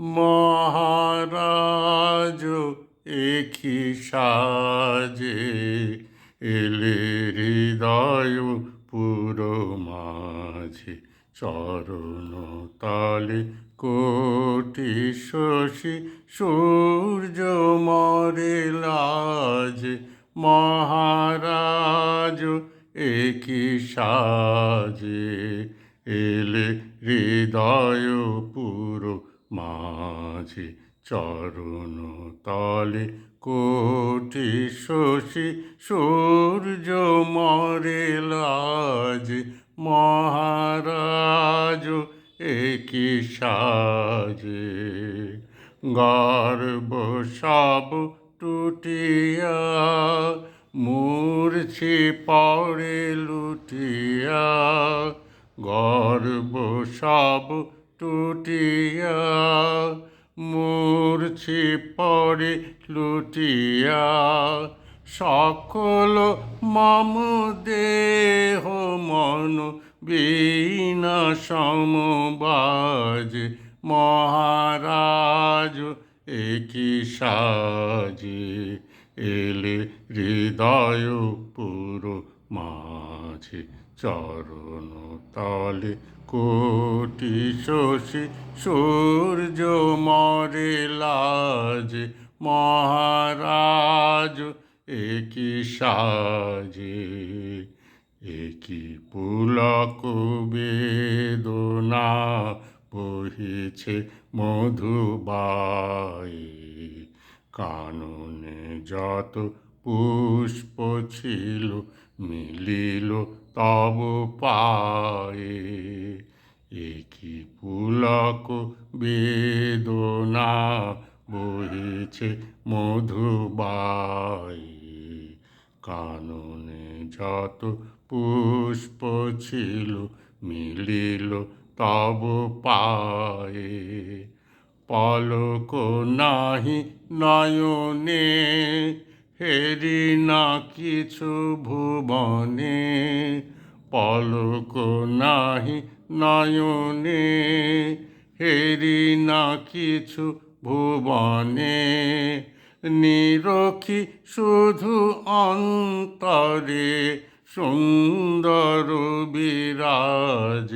মহারাজ একই সাজে এলে হৃদয় পুরো মাঝে। চরণ তালে কোটি শশী, সূর্য মরে লাজে। মহারাজ একই সাজে এলে হৃদয় পুরো মাঝে চরণ তলে কোটি শশী, সূর্য মরে লাজে, মহারাজ একই সাজে। গর্ব সব টুটিয়া, মূর্ছি পড়ে লুটিয়া। গর্ব সব টুটিয়া মূর্ছি পড়ে লুটিয়া সকল মম দেহ মন বীণা সমবাজ মহারাজ একই সাজে? এলে হৃদয় পুরো মাঝে চরণ তলে কোটি শশী, সূর্য মরে লাজে, মহারাজ একই সাজে একই পুলক বেদনা বহিছে মধুবাই কাননে যত পুষ্প ছিল মিলিল তব পায়ে, একই পুলক বেদনা বহিছে মধুবাই কাননে যত পুষ্প ছিল, মিলিল তব পায়ে। পলক নাহি নয়নে হেরি না কিছু ভুবনে, পলক নাহি নয়নে হেরি না কিছু ভুবনে, নিরখি শুধু অন্তরে সুন্দর বিরাজ,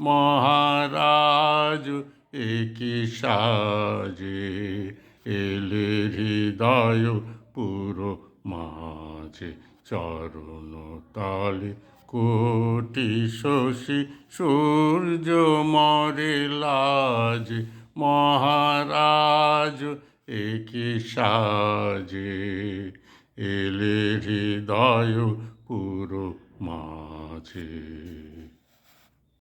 মহারাজ একই সাজে, এলে হৃদয় পুরো মাঝে চরণ তালে কোটি শশী সূর্য মরে লাজ, মহারাজ একে সাজে। এলে হৃদয় পুরো মাঝে।